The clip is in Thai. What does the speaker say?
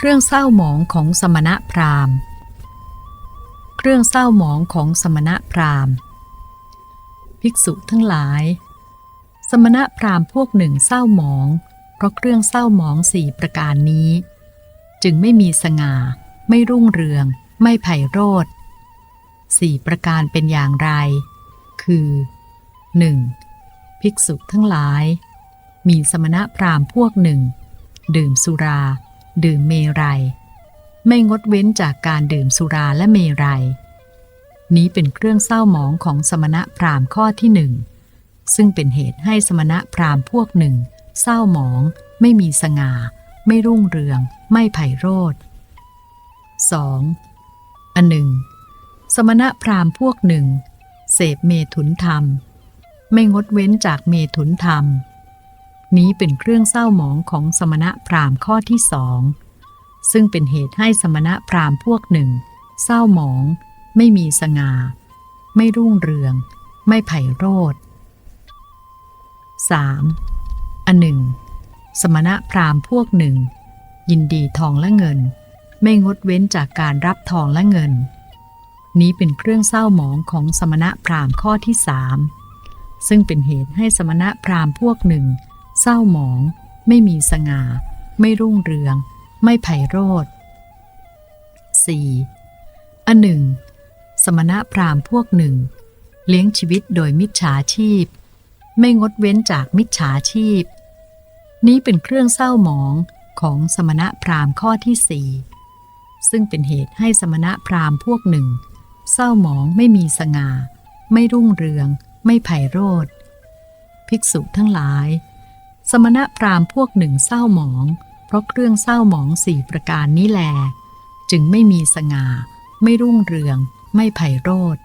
เครื่องเศร้าหมองของสมณะพราหมณ์ เครื่องเศร้าหมองของสมณะพราหมณ์ ภิกษุทั้งหลาย สมณะพราหมณ์พวกหนึ่งเศร้าหมอง เพราะเครื่องเศร้าหมองสี่ประการนี้ จึงไม่มีสง่า ไม่รุ่งเรือง ไม่ไพโรธสี่ประการเป็นอย่างไร คือ 1. ภิกษุทั้งหลาย มีสมณะพราหมณ์พวกหนึ่ง ดื่มสุรา ดื่มเมรัย ไม่งดเว้นจากการดื่มสุราและเมรัย นี้เป็นเครื่องเศร้าหมองของสมณะพราหมณ์ข้อที่หนึ่งซึ่งเป็นเหตุให้สมณะพราหมณ์พวกหนึ่ง เศร้าหมอง ไม่มีสง่า ไม่รุ่งเรือง ไม่ไพโรธ 2. อันหนึ่ง สมณะพราหมณ์พวกหนึ่ง เสพเมถุนธรรม ไม่งดเว้นจากเมถุนธรรม นี้เป็นเครื่องเศร้าหมองของสมณะพราหมณ์ข้อที่สองซึ่งเป็นเหตุให้สมณะพราหมณ์พวกหนึ่ง เศร้าหมอง ไม่มีสง่า ไม่รุ่งเรือง ไม่ไพโรธ 3. อันหนึ่ง สมณะพราหมณ์พวกหนึ่ง ยินดีทองและเงิน ไม่งดเว้นจากการรับทองและเงิน นี้เป็นเครื่องเศร้าหมองของสมณะพราหมณ์ข้อที่สามซึ่งเป็นเหตุให้สมณะพราหมณ์พวกหนึ่ง เศร้าหมอง ไม่มีสง่า ไม่รุ่งเรือง ไม่ไพโรธ 4. อันหนึ่ง สมณะพราหมณ์พวกหนึ่ง เลี้ยงชีวิตโดยมิจฉาชีพ ไม่งดเว้นจากมิจฉาชีพ นี้เป็นเครื่องเศร้าหมองของสมณะพราหมณ์ข้อที่สี่ซึ่งเป็นเหตุให้สมณะพราหมณ์พวกหนึ่ง เศร้าหมองไม่มีสง่า ไม่รุ่งเรือง ไม่ไพโรธ ภิกษุทั้งหลาย สมณะพราหมณ์พวกหนึ่งเศร้าหมอง เพราะเครื่องเศร้าหมองสี่ประการนี้แล จึงไม่มีสง่า ไม่รุ่งเรือง ไม่ไพโรธ